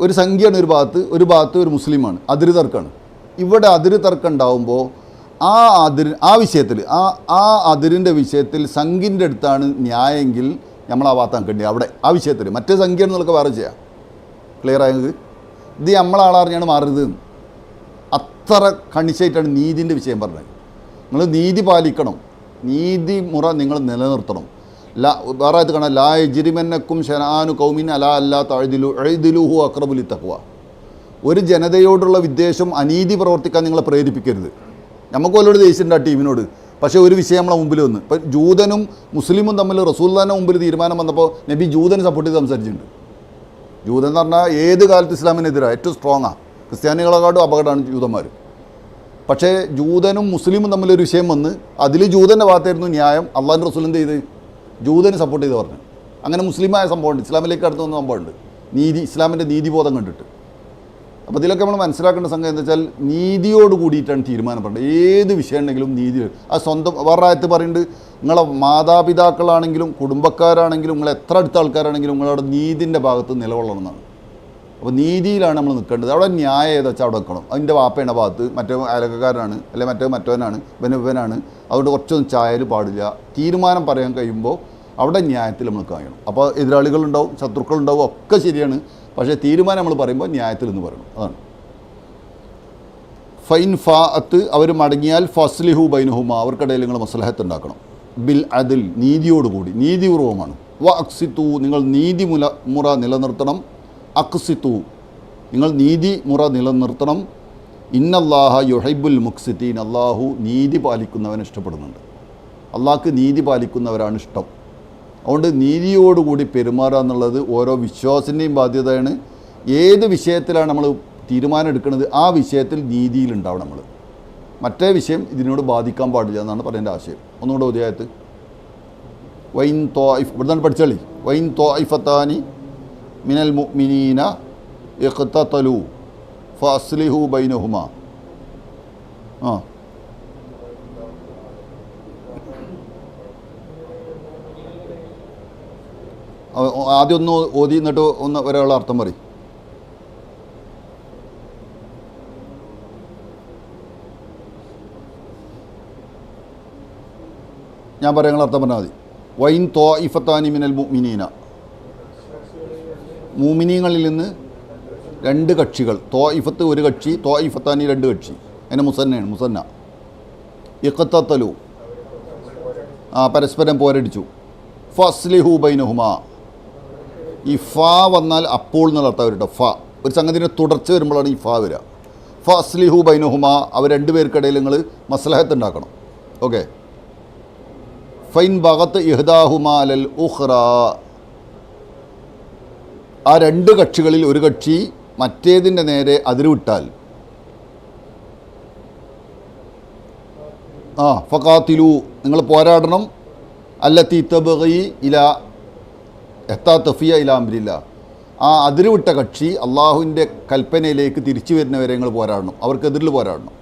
ഒരു സംഖ്യയാണ് ഒരു ഭാഗത്ത് ഒരു ഭാഗത്ത് ഒരു മുസ്ലിമാണ് അതിര് തർക്കമാണ് ഇവിടെ അതിര് തർക്കം ഉണ്ടാവുമ്പോൾ ആ അതിര് ആ വിഷയത്തിൽ ആ ആ അതിരിന്റെ വിഷയത്തിൽ സംഖ്യന്റെ അടുത്താണ് ന്യായമെങ്കിൽ നമ്മൾ ആ ഭാഗത്ത് നിൽക്കേണ്ടി അവിടെ ആ വിഷയത്തിൽ മറ്റേ സംഖ്യ എന്നുള്ളതൊക്കെ വേറെ ചെയ്യാം. ക്ലിയർ ആയത് ഇത് നമ്മളാളറിഞ്ഞാണ് മാറരുത്. അത്ര കണിശായിട്ടാണ് നീതിന്റെ വിഷയം പറഞ്ഞത്. നിങ്ങൾ നീതി പാലിക്കണം. നീതി മുറ നിങ്ങൾ നിലനിർത്തണം. ലാ വേറെ ഇത് കാണാം. ലാ ജിരിമന്നക്കും ഷനാനു കൗമിൻ അലാ അല്ലാ തഴുതിലു എഴുതിലുഹു അക്രബുലി തഹ്വ ഒരു ജനതയോടുള്ള വിദ്വേഷം അനീതി പ്രവർത്തിക്കാൻ നിങ്ങളെ പ്രേരിപ്പിക്കരുത്. നമുക്ക് വല്ലൊരു ദേഷ്യമുണ്ട് ആ ടീമിനോട്. പക്ഷേ ഒരു വിഷയം നമ്മളെ മുമ്പിൽ വന്ന്. ഇപ്പം ജൂതനും മുസ്ലിമും തമ്മിൽ റസൂല്ലാന്റെ മുമ്പിൽ തീരുമാനം വന്നപ്പോൾ നബി ജൂതന് സപ്പോർട്ട് ചെയ്ത് സംസാരിച്ചിട്ടുണ്ട്. ജൂതൻ എന്ന് പറഞ്ഞാൽ ഏത് കാലത്ത് ഇസ്ലാമിനെതിരാണ് ഏറ്റവും സ്ട്രോങ്ങാണ് ക്രിസ്ത്യാനികളെക്കാട്ടും അപകടമാണ് ജൂതന്മാർ. പക്ഷേ ജൂതനും മുസ്ലിമും തമ്മിലൊരു വിഷയം വന്ന് അതിൽ ജൂതന്റെ ഭാഗത്തായിരുന്നു ന്യായം അള്ളാഹിന്റെ റസൂൽ എന്ത് ചെയ്ത്? ജൂതന് സപ്പോർട്ട് ചെയ്ത് പറഞ്ഞു. അങ്ങനെ മുസ്ലിമായ സംഭവമുണ്ട്. ഇസ്ലാമിലേക്ക് അടുത്ത് വന്ന സംഭവമുണ്ട്. നീതി ഇസ്ലാമിന്റെ നീതിബോധം കണ്ടിട്ട്. അപ്പോൾ ഇതിലൊക്കെ നമ്മൾ മനസ്സിലാക്കേണ്ട സംഗതി എന്താ വെച്ചാൽ നീതിയോട് കൂടിയിട്ടാണ് തീരുമാനപ്പെടേണ്ടത് ഏത് വിഷയം ഉണ്ടെങ്കിലും നീതി ആ സ്വന്തം വേറെ ആയത്ത് പറയുന്നുണ്ട് നിങ്ങളെ മാതാപിതാക്കളാണെങ്കിലും കുടുംബക്കാരാണെങ്കിലും നിങ്ങൾ എത്ര അടുത്ത ആൾക്കാരാണെങ്കിലും നിങ്ങളവിടെ നീതിന്റെ ഭാഗത്ത് നിലകൊള്ളണം എന്നാണ്. അപ്പോൾ നീതിയിലാണ് നമ്മൾ നിൽക്കേണ്ടത്. അവിടെ ന്യായം ഏതാ വെച്ചാൽ അവിടെ നിൽക്കണം. അതിന്റെ വാപ്പയുടെ ഭാഗത്ത് മറ്റേ അയലക്കാരനാണ് അല്ലെങ്കിൽ മറ്റേ മറ്റവനാണ് ഇവനാണ് അതുകൊണ്ട് കുറച്ചൊന്നും ചായൽ പാടില്ല. തീരുമാനം പറയാൻ കഴിയുമ്പോൾ അവിടെ ന്യായത്തിൽ നമ്മൾ കഴിയണം അപ്പോൾ എതിരാളികളുണ്ടാവും ശത്രുക്കളുണ്ടാവും ഒക്കെ ശരിയാണ്. പക്ഷേ തീരുമാനം നമ്മൾ പറയുമ്പോൾ ന്യായത്തിൽ എന്ന് പറയണം. അതാണ്. ഫൈൻ ഫാ അത്ത് അവർ മടങ്ങിയാൽ ഫസ്ലിഹു ബൈനുഹുമ. അവർക്കിടയിൽ നിങ്ങൾ മസലഹത്ത് ഉണ്ടാക്കണം. ബിൽ അതിൽ നീതിയോടുകൂടി നീതിപൂർവമാണ്. വ അക്സിത്തു നിങ്ങൾ നീതി മുല മുറ നിലനിർത്തണം. അക്സിത്തു നിങ്ങൾ നീതി മുറ നിലനിർത്തണം. ഇന്നല്ലാഹ യുഹൈബുൽ മുക്സിത്തീൻ അള്ളാഹു നീതി പാലിക്കുന്നവനെ ഇഷ്ടപ്പെടുന്നുണ്ട്. അള്ളാഹ്ക്ക് നീതി പാലിക്കുന്നവരാണ് ഇഷ്ടം. അതുകൊണ്ട് നീതിയോടുകൂടി പെരുമാറുക എന്നുള്ളത് ഓരോ വിശ്വാസിന്റെയും ബാധ്യതയാണ്. ഏത് വിഷയത്തിലാണ് നമ്മൾ തീരുമാനം എടുക്കുന്നത്? ആ വിഷയത്തിൽ നീതിയിലുണ്ടാവും നമ്മൾ. മറ്റേ വിഷയം ഇതിനോട് ബാധിക്കാൻ പാടില്ല എന്നാണ് പറയേണ്ട ആശയം. ഒന്നുകൂടെ ഉദയത്ത് വൈൻ തോയിഫ് ഇവിടുന്നാണ് പഠിച്ചാളി വൈൻ തോയിഫത്താനി മിനൽ മുഅ്മിനീന ഇഖ്തതലു ഫഅസ്ലിഹു ബൈനഹുമ. ആ. ആദ്യം ഒന്ന് ഓതി എന്നിട്ട് ഒന്ന് ഒരാളെ അർത്ഥം പറയും. ഞാൻ പറയാനുള്ള അർത്ഥം പറഞ്ഞാൽ മതി. വൈൻ തോ ഇഫത്താനി മിനൽ മുഅ്മിനീന. മൂമിനീങ്ങളിൽ നിന്ന് രണ്ട് കക്ഷികൾ തോ ഇഫത്ത് ഒരു കക്ഷി തോ ഇഫത്താനി രണ്ട് കക്ഷി. അതിന് മുസന്നയാണ് മുസന്ന. ഇഖത്തലു ആ പരസ്പരം പോരടിച്ചു. ഫസ്ലിഹു ബൈനഹുമ. ഈ ഫ വന്നാൽ അപ്പോൾ എന്നുള്ള അർത്ഥം ഫ. ഒരു സംഗതിനെ തുടർച്ച വരുമ്പോഴാണ് ഈ ഫ വരിക. ഫ അസ്ലിഹു ബൈനഹുമ അവർ രണ്ടുപേർക്കിടയിൽ നിങ്ങൾ മസ്ലഹത്ത് ഉണ്ടാക്കണം. ഓക്കെ. ഫൈൻ ഭഗത്ത് ഇഹ്ദാഹുമാ അലൽ ഉഖ്റ. ആ രണ്ട് കക്ഷികളിൽ ഒരു കക്ഷി മറ്റേതിന്റെ നേരെ അതിരുവിട്ടാൽ. ആ ഫക്കാത്തിലു നിങ്ങൾ പോരാടണം. അല്ല തീത്തബി ഇല എത്താ തഫിയ ഇല അമ്രില്ല ആ അതിരുവിട്ട കക്ഷി അള്ളാഹുവിന്റെ കൽപ്പനയിലേക്ക് തിരിച്ചു വരുന്നവരെ നിങ്ങൾ പോരാടണം. അവർക്കെതിരിൽ പോരാടണം.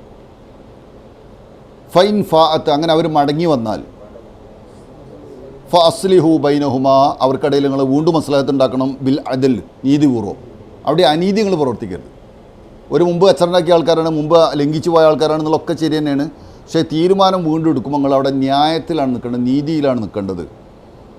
ഫൈൻ ഫാ അങ്ങനെ അവർ മടങ്ങി വന്നാൽ. ഫ അസ്ലിഹു ബൈനഹുമ അവർക്കിടയിൽ നിങ്ങൾ വീണ്ടും മസ്ലഹത്ത് ഉണ്ടാക്കണം ബിൽ അതിൽ നീതിപൂർവം. അവിടെ അനീതി നിങ്ങൾ പ്രവർത്തിക്കരുത്. ഒരു മുമ്പ് അച്ചറുണ്ടാക്കിയ ആൾക്കാരാണ് മുമ്പ് ലംഘിച്ചു പോയ ആൾക്കാരാണെന്നുള്ളൊക്കെ ശരി തന്നെയാണ്. പക്ഷേ തീരുമാനം വീണ്ടും എടുക്കുമ്പോൾ നിങ്ങൾ അവിടെ ന്യായത്തിലാണ് നിൽക്കേണ്ടത് നീതിയിലാണ് നിൽക്കേണ്ടത്.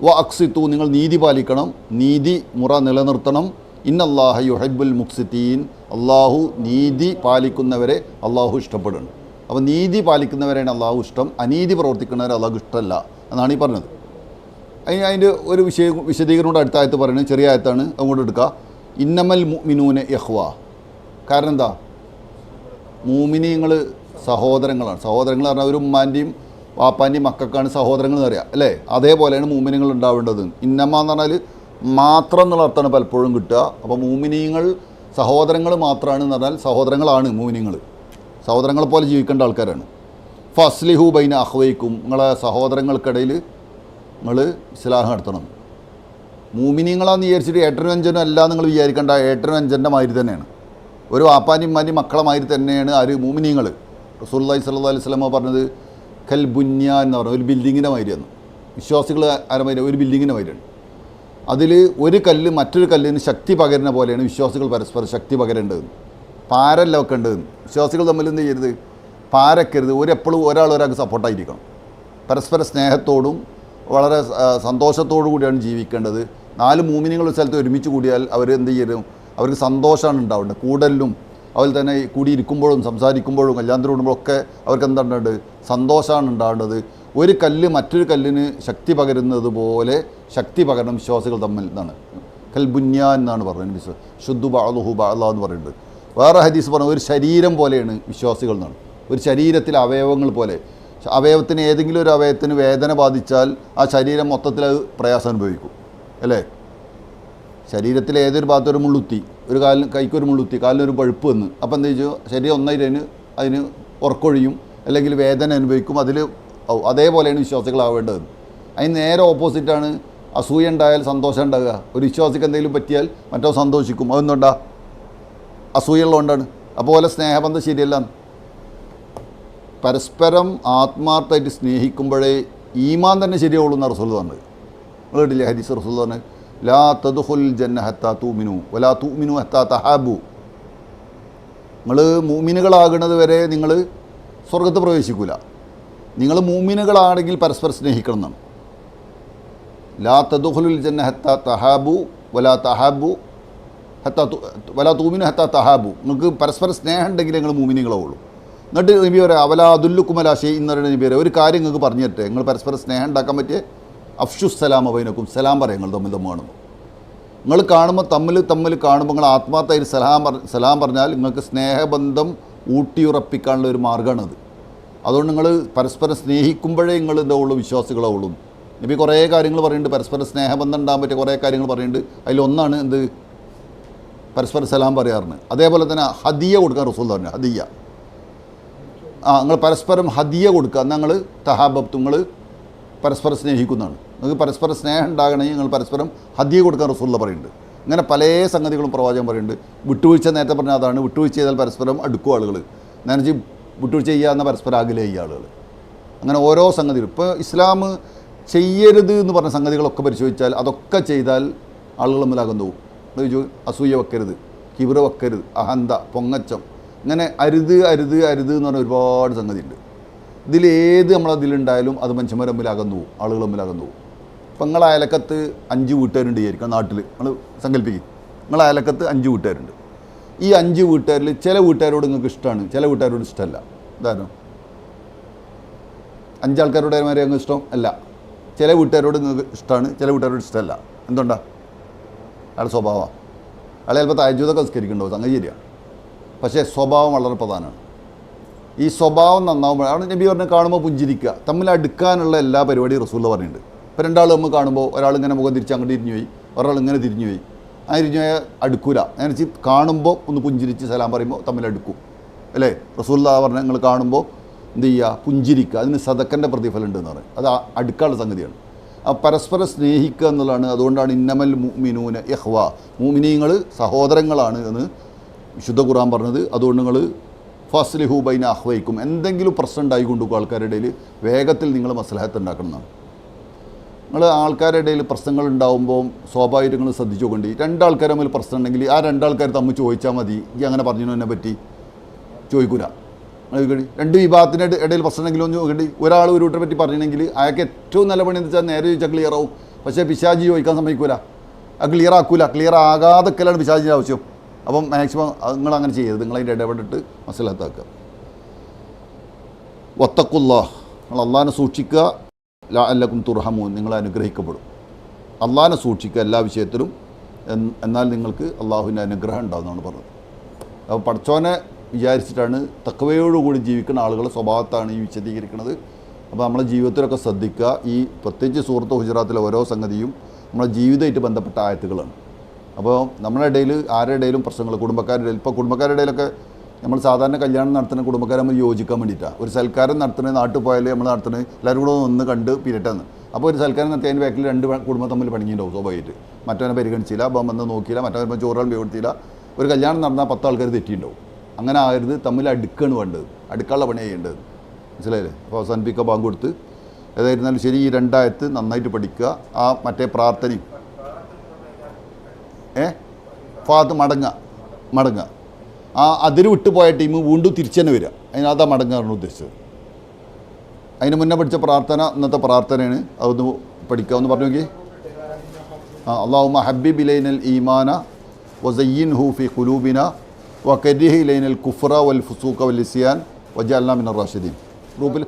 വ അക്സിത്തു നിങ്ങൾ നീതി പാലിക്കണം നീതി മുറ നിലനിർത്തണം. ഇന്നല്ലാഹ യുഹൈബുൽ മുക്സിത്തീൻ അള്ളാഹു നീതി പാലിക്കുന്നവരെ അള്ളാഹു ഇഷ്ടപ്പെടുന്നു. അപ്പോൾ നീതി പാലിക്കുന്നവരെയാണ് അള്ളാഹു ഇഷ്ടം അനീതി പ്രവർത്തിക്കുന്നവരെ അള്ളാഹു ഇഷ്ടമല്ല എന്നാണ് ഈ പറഞ്ഞത്. അതിന് അതിന്റെ ഒരു വിഷയ വിശദീകരണം കൂടെ അടുത്ത പറയുന്നത് ചെറിയ ആയത്താണ്. അങ്ങോട്ട് എടുക്കുക ഇന്നമൽ മിനൂനെ യഹ്വ കാരണം എന്താ? മൂമിനിയങ്ങൾ സഹോദരങ്ങളാണ്. സഹോദരങ്ങൾ പറഞ്ഞാൽ ഒരു ഉമ്മാന്റെയും വാപ്പാന്റെയും മക്കൾക്കാണ് സഹോദരങ്ങൾ എന്ന് അറിയാം. അല്ലേ? അതേപോലെയാണ് മൂമിനിങ്ങൾ ഉണ്ടാവേണ്ടത്. ഇന്നമ്മ എന്ന് പറഞ്ഞാൽ മാത്രം എന്നുള്ള അർത്ഥമാണ് പലപ്പോഴും കിട്ടുക. അപ്പോൾ മൂമിനിയങ്ങൾ സഹോദരങ്ങൾ മാത്രമാണ് എന്ന് പറഞ്ഞാൽ സഹോദരങ്ങളാണ് മൂമിനിയങ്ങൾ സഹോദരങ്ങളെ പോലെ ജീവിക്കേണ്ട ആൾക്കാരാണ്. ഫസ്ലിഹു ബൈന അഹ്വയ്ക്കും നിങ്ങളെ സഹോദരങ്ങൾക്കിടയിൽ നിങ്ങൾ ഇസ്ലാഹം നടത്തണം. മൂമിനിങ്ങളാന്ന് വിചാരിച്ചിട്ട് ഏട്ടനും അഞ്ചനും അല്ല നിങ്ങൾ വിചാരിക്കേണ്ട. ഏട്ടനും അഞ്ചന്റെ മാതിരി തന്നെയാണ്. ഒരു വാപ്പാനും മാനി മക്കളെ മാതിരി തന്നെയാണ് ആര് മൂമിനിങ്ങൾ റസൂല്ലായി സല്ലാ അലൈഹി സ്വലമ പറഞ്ഞത് കൽ ബുന്യ എന്ന് പറഞ്ഞ ഒരു ബിൽഡിങ്ങിന്റെ മാതിരിയാണ്. വിശ്വാസികൾ ആരമാതിരി ഒരു ബിൽഡിങ്ങിന്റെ മാതിരിയാണ്. അതിൽ ഒരു കല്ല് മറ്റൊരു കല്ലിന് ശക്തി പകരുന്ന പോലെയാണ് വിശ്വാസികൾ പരസ്പരം ശക്തി പകരേണ്ടതെന്ന് പാരല്ല വെക്കേണ്ടതെന്ന് വിശ്വാസികൾ തമ്മിൽ എന്ത് ചെയ്യരുത്? പാരക്കരുത്. ഒരെപ്പോഴും ഒരാൾ ഒരാൾക്ക് സപ്പോർട്ടായിരിക്കണം പരസ്പര സ്നേഹത്തോടും വളരെ സന്തോഷത്തോടു കൂടിയാണ് ജീവിക്കേണ്ടത്. നാല് മൂമിനികൾ ഒരു സ്ഥലത്ത് ഒരുമിച്ച് കൂടിയാൽ അവർ എന്ത് ചെയ്യും? അവർക്ക് സന്തോഷമാണ് ഉണ്ടാവേണ്ടത്. കൂടലിലും അതുപോലെ തന്നെ കൂടി കൂടിയിരിക്കുമ്പോഴും സംസാരിക്കുമ്പോഴും കല്യാണത്തിന് കൂടുമ്പോഴും ഒക്കെ അവർക്ക് എന്താണ് സന്തോഷമാണ് ഉണ്ടാവേണ്ടത്. ഒരു കല്ല് മറ്റൊരു കല്ലിന് ശക്തി പകരുന്നത് പോലെ ശക്തി പകരണം വിശ്വാസികൾ തമ്മിൽ എന്നാണ്. കൽബുന്യ എന്നാണ് പറയുന്നത്. വിശ്വാസം ശുദ്ധു ബാലുഹു ബാല എന്ന് പറയുന്നത്. വേറെ ഹദീസ് പറഞ്ഞ ഒരു ശരീരം പോലെയാണ് വിശ്വാസികൾ എന്നാണ്. ഒരു ശരീരത്തിലെ അവയവങ്ങൾ പോലെ അവയവത്തിന് ഏതെങ്കിലും ഒരു അവയവത്തിന് വേദന ബാധിച്ചാൽ ആ ശരീരം മൊത്തത്തിൽ അത് പ്രയാസം അനുഭവിക്കും. അല്ലേ? ശരീരത്തിലെ ഏതൊരു ഭാഗത്തൊരു മുള്ളുത്തി ഒരു കാലിന് കൈക്കൊരു മുള്ളുത്തി കാലിനൊരു പഴുപ്പ് വന്ന് അപ്പോൾ എന്താ വെച്ചാൽ ശരീരം ഒന്നായിട്ട് അതിന് ഉറക്കൊഴിയും അല്ലെങ്കിൽ വേദന അനുഭവിക്കും. അതിൽ അതേപോലെയാണ് വിശ്വാസികളാവേണ്ടത്. അതിന് നേരെ ഓപ്പോസിറ്റാണ് അസൂയ ഉണ്ടായാൽ സന്തോഷം ഉണ്ടാകുക. ഒരു വിശ്വാസിക്ക് എന്തെങ്കിലും പറ്റിയാൽ മറ്റോ സന്തോഷിക്കും. അതെന്തുകൊണ്ടാ? അസൂയുള്ളതുകൊണ്ടാണ് അപ്പോൾ സ്നേഹബന്ധം ശരിയല്ല. പരസ്പരം ആത്മാർത്ഥമായിട്ട് സ്നേഹിക്കുമ്പോഴേ ഈമാൻ തന്നെ ശരിയാവുള്ളൂ എന്ന് റസൂൽ പറഞ്ഞത്. കേട്ടില്ലേ ഹദീസ് റസൂൽ പറഞ്ഞത്? ലാ തദ്ഖുൽ ജന്ന ഹത്താ തൂമിനു വലാ തൂമിനു ഹത്താ തഹാബു. നിങ്ങൾ മൂമിനുകളാകുന്നത് വരെ നിങ്ങൾ സ്വർഗത്ത് പ്രവേശിക്കൂല. നിങ്ങൾ മൂമിനുകളാണെങ്കിൽ പരസ്പരം സ്നേഹിക്കണം എന്നാണ്. ലാ തദ്ഖുലുൽ ജന്ന ഹത്താ തഹാബു വലാ തഹാബു ഹത്താ വലാ തൂമിനു ഹത്താ തഹാബു. നിങ്ങൾക്ക് പരസ്പരം സ്നേഹം ഉണ്ടെങ്കിൽ നിങ്ങൾ മൂമിനികളാവുള്ളൂ. എന്നിട്ട് നബി പറയാം അവലാ അതുല്ലുക്കുമലാശി എന്ന് പറയുന്ന നബി പറയാം ഒരു കാര്യം നിങ്ങൾക്ക് പറഞ്ഞു തരട്ടെ. നിങ്ങൾ പരസ്പരം സ്നേഹം ഉണ്ടാക്കാൻ പറ്റിയ അഫ്ഷു സലാം അവൈനക്കും സലാം പറയാം നിങ്ങൾ തമ്മിൽ തമ്മിൽ കാണുമ്പോൾ. നിങ്ങൾ കാണുമ്പോൾ തമ്മിൽ തമ്മിൽ കാണുമ്പോൾ നിങ്ങൾ ആത്മാർത്ഥമായിട്ട് സലാം പറ സലാം പറഞ്ഞാൽ നിങ്ങൾക്ക് സ്നേഹബന്ധം ഊട്ടിയുറപ്പിക്കാനുള്ള ഒരു മാർഗമാണത്. അതുകൊണ്ട് നിങ്ങൾ പരസ്പരം സ്നേഹിക്കുമ്പോഴേ നിങ്ങൾ ഇതാവുള്ളൂ വിശ്വാസികളാവുള്ളൂ നബി കുറേ കാര്യങ്ങൾ പറയുന്നുണ്ട് പരസ്പരം സ്നേഹബന്ധം ഉണ്ടാകാൻ പറ്റിയ കുറേ കാര്യങ്ങൾ പറയുന്നുണ്ട്. അതിലൊന്നാണ് എന്ത്? പരസ്പരം സലാം പറയാറുണ്ട്. അതേപോലെ തന്നെ ഹദിയ കൊടുക്കാൻ റസൂൽ പറഞ്ഞു ഹദിയ. ആ നിങ്ങൾ പരസ്പരം ഹദിയ കൊടുക്കുക. നിങ്ങൾ തഹാബത്ത് നിങ്ങൾ പരസ്പരം സ്നേഹിക്കുന്നതാണ്. നിങ്ങൾക്ക് പരസ്പരം സ്നേഹം ഉണ്ടാകണമെങ്കിൽ നിങ്ങൾ പരസ്പരം ഹദിയ കൊടുക്കാൻ റസൂള്ള പറയുന്നുണ്ട്. ഇങ്ങനെ പല സംഗതികളും പ്രവാചകൻ പറയുന്നുണ്ട്. വിട്ടുവീഴ്ച നേരത്തെ പറഞ്ഞ അതാണ്. വിട്ടുവീഴ്ച ചെയ്താൽ പരസ്പരം അടുക്കും ആളുകൾ. നനച്ച് വിട്ടുവീഴ്ച ചെയ്യാവുന്ന പരസ്പരം ആഗ്രഹിക്കുക ആളുകൾ. അങ്ങനെ ഓരോ സംഗതികളും. ഇപ്പോൾ ഇസ്ലാം ചെയ്യരുത് എന്ന് പറഞ്ഞ സംഗതികളൊക്കെ പരിശോധിച്ചാൽ അതൊക്കെ ചെയ്താൽ ആളുകൾ ചോദിച്ചു അസൂയ വെക്കരുത് കിബിറ വെക്കരുത് അഹന്ത പൊങ്ങച്ചം ഇങ്ങനെ അരുത് അരുത് അരുത് എന്ന് പറഞ്ഞ ഒരുപാട് സംഗതിയുണ്ട്. ഇതിലേത് നമ്മളതിലുണ്ടായാലും അത് മനുഷ്യന്മാർ തമ്മിൽ അകന്നു പോകും ആളുകൾ തമ്മിൽ അകന്നു പോകും. ഇപ്പം നിങ്ങളെ അയലക്കത്ത് അഞ്ച് വീട്ടുകാരുണ്ട് ആയിരിക്കും നാട്ടിൽ നിങ്ങൾ സങ്കല്പിക്കും. നിങ്ങളെ അയലക്കത്ത് അഞ്ച് വീട്ടുകാരുണ്ട്. ഈ അഞ്ച് വീട്ടുകാരിൽ ചില വീട്ടുകാരോട് നിങ്ങൾക്ക് ഇഷ്ടമാണ് ചില വീട്ടുകാരോട് ഇഷ്ടമല്ല. ഇതാരോ അഞ്ചാൾക്കാരോട് മാതിരി അങ്ങ് ഇഷ്ടം? അല്ല. ചില വീട്ടുകാരോട് നിങ്ങൾക്ക് ഇഷ്ടമാണ് ചില വീട്ടുകാരോട് ഇഷ്ടമല്ല. എന്തുകൊണ്ടാണ് അയാളുടെ സ്വഭാവമാണ് അയാൾ ചിലപ്പോൾ താജ്യൂതൊക്കെ സംസ്കരിക്കുന്നുണ്ടോ സംഗതി ശരിയാണ് പക്ഷേ സ്വഭാവം വളരെ പ്രധാനമാണ്. ഈ സ്വഭാവം നന്നാവുമ്പോൾ അവിടെ നബി പറഞ്ഞ് കാണുമ്പോൾ പുഞ്ചിരിക്കുക. തമ്മിൽ അടുക്കാനുള്ള എല്ലാ പരിപാടിയും റസൂല പറഞ്ഞിട്ടുണ്ട്. ഇപ്പോൾ രണ്ടാൾ നമ്മൾ കാണുമ്പോൾ ഒരാൾ ഇങ്ങനെ മുഖം തിരിച്ച് അങ്ങോട്ട് തിരിഞ്ഞു പോയി ഒരാൾ ഇങ്ങനെ തിരിഞ്ഞു പോയി. ആ തിരിഞ്ഞു പോയാൽ അടുക്കൂല. അങ്ങനെ കാണുമ്പോൾ ഒന്ന് പുഞ്ചിരിച്ച് സലാം പറയുമ്പോൾ തമ്മിൽ അടുക്കും. അല്ലേ? റസൂല്ല പറഞ്ഞ നിങ്ങൾ കാണുമ്പോൾ എന്ത് ചെയ്യുക? പുഞ്ചിരിക്കുക. അതിന് സദക്കന്റെ പ്രതിഫലം ഉണ്ട് എന്ന് പറയും. അത് അടുക്കാനുള്ള സംഗതിയാണ്. ആ പരസ്പരം സ്നേഹിക്കുക എന്നുള്ളതാണ്. അതുകൊണ്ടാണ് ഇന്നമൽ മുഅ്മിനൂന യഹ്വ മൂമിനീങ്ങൾ സഹോദരങ്ങളാണ് എന്ന് വിശുദ്ധ ഖുറാൻ പറഞ്ഞത് അതുകൊണ്ട് നിങ്ങൾ ഫസ്ലിഹു ബൈന അഹ്വൈക്കും. എന്തെങ്കിലും പ്രശ്നം ഉണ്ടായി കൊണ്ടുപോകും ആൾക്കാരുടെ ഇടയിൽ വേഗത്തിൽ നിങ്ങൾ മസ്ലഹത്ത് ഉണ്ടാക്കണം എന്നാണ്. നിങ്ങൾ ആൾക്കാരുടെ ഇടയിൽ പ്രശ്നങ്ങൾ ഉണ്ടാകുമ്പോൾ സ്വാഭാവികങ്ങൾ ശ്രദ്ധിച്ചു കൊണ്ട് രണ്ടാൾക്കാർ തമ്മിൽ പ്രശ്നം ഉണ്ടെങ്കിൽ ആ രണ്ടാൾക്കാർ തമ്മിൽ ചോദിച്ചാൽ മതി. ഈ അങ്ങനെ പറഞ്ഞു എന്നെ പറ്റി ചോദിക്കൂല. രണ്ട് വിഭാഗത്തിന്റെ ഇടയിൽ പ്രശ്നം ഉണ്ടെങ്കിലും ഒന്ന് ചോദിക്കേണ്ടി ഒരാൾ ഒരു കൂട്ടരെ പറ്റി പറഞ്ഞിട്ടുണ്ടെങ്കിൽ അയാൾക്ക് ഏറ്റവും നല്ല പണി എന്ന് വെച്ചാൽ നേരെ ചോദിച്ചാൽ ക്ലിയർ ആവും. പക്ഷേ പിശാജി ചോദിക്കാൻ സമ്മതിക്കൂല. ആ ക്ലിയർ ആക്കൂല. ക്ലിയർ ആകാതെ ആകാതൊക്കെയാണ് പിശാജിന്റെ ആവശ്യം. അപ്പം മാക്സിമം നിങ്ങൾ അങ്ങനെ ചെയ്യരുത്. നിങ്ങളതിന്റെ ഇടപെട്ടിട്ട് മസലത്താക്കുക വത്തക്കുള്ള നിങ്ങൾ അള്ളാഹിനെ സൂക്ഷിക്കുക. ലാ അല്ലക്കും നിങ്ങൾ അനുഗ്രഹിക്കപ്പെടും. അള്ളാഹിനെ സൂക്ഷിക്കുക എല്ലാ വിഷയത്തിലും. എന്നാൽ നിങ്ങൾക്ക് അള്ളാഹുവിന്റെ അനുഗ്രഹം ഉണ്ടാകുമെന്നാണ് പറഞ്ഞത്. അപ്പോൾ പഠിച്ചോനെ വിചാരിച്ചിട്ടാണ് തക്കവയോടുകൂടി ജീവിക്കുന്ന ആളുകളുടെ സ്വഭാവത്താണ് ഈ വിശദീകരിക്കുന്നത്. അപ്പോൾ നമ്മളെ ജീവിതത്തിലൊക്കെ ശ്രദ്ധിക്കുക. ഈ പ്രത്യേകിച്ച് സുഹൃത്ത് ഗുജറാത്തിലെ ഓരോ സംഗതിയും നമ്മളെ ജീവിതമായിട്ട് ബന്ധപ്പെട്ട ആയത്തുകളാണ്. അപ്പോൾ നമ്മുടെ ഇടയിൽ ആരുടെ ഇടയിലും പ്രശ്നങ്ങൾ കുടുംബക്കാരുടെ ഇടയിൽ. ഇപ്പോൾ കുടുംബക്കാരുടെ ഇടയിലൊക്കെ നമ്മൾ സാധാരണ കല്യാണം നടത്തുന്ന കുടുംബക്കാരെ നമ്മൾ യോജിക്കാൻ വേണ്ടിയിട്ടാണ് ഒരു സൽക്കാരം നടത്തുന്നത് നാട്ടിൽ പോയാൽ നമ്മൾ നടത്തുന്നത് എല്ലാവരും കൂടെ ഒന്ന് കണ്ട് പിരിട്ടാന്ന് അപ്പോൾ ഒരു സൽക്കാരം നടത്തി അതിന്റെ ബാക്കിൽ രണ്ട് കുടുംബം തമ്മിൽ പണിഞ്ഞിട്ടുണ്ടാവും സ്വാഭാവികമായിട്ട്. മറ്റവനെ പരിഗണിച്ചില്ല അപ്പം വന്ന് നോക്കിയില്ല മറ്റവനെ ചോറുകൾ കൊടുത്തില്ല. ഒരു കല്യാണം നടന്നാൽ പത്ത് ആൾക്കാർ തെറ്റിയിട്ടുണ്ടാവും. അങ്ങനെ ആകരുത് തമ്മിൽ അടുക്കാണ് വേണ്ടത്. അടുക്കാനുള്ള പണി ചെയ്യേണ്ടത്. മനസ്സിലായില്ലേ? അപ്പോൾ അവസാനിപ്പിക്കുക ബാങ്ക് കൊടുത്ത്. ഏതായിരുന്നാലും ശരി ഈ രണ്ടായത്ത് നന്നായിട്ട് പഠിക്കുക. ആ മറ്റേ പ്രാർത്ഥനയും ഏ? ഫാത്ത് മടങ്ങുക മടങ്ങുക. ആ അതിര് വിട്ടുപോയ ടീം വീണ്ടും തിരിച്ചു തന്നെ വരിക അതിനകത്താണ് മടങ്ങാറാണ് ഉദ്ദേശിച്ചത്. അതിന് മുന്നേ പഠിച്ച പ്രാർത്ഥന ഇന്നത്തെ പ്രാർത്ഥനയാണ്. അതൊന്ന് പഠിക്കാമെന്ന് പറഞ്ഞു നോക്കി. ആ അള്ളാഹുമ ഹബീബ് ഇലൈനൽ ഈമാന വസയ്യിൻ ഹൂഫി ഖുലൂബിന വ കരിഹി ലൈനൽ കുഫ്ര വൽ ഫുസൂഖ വൽ ഇസിയാൻ വജ മിനർ റാഷിദീൻ. ഗ്രൂപ്പിൽ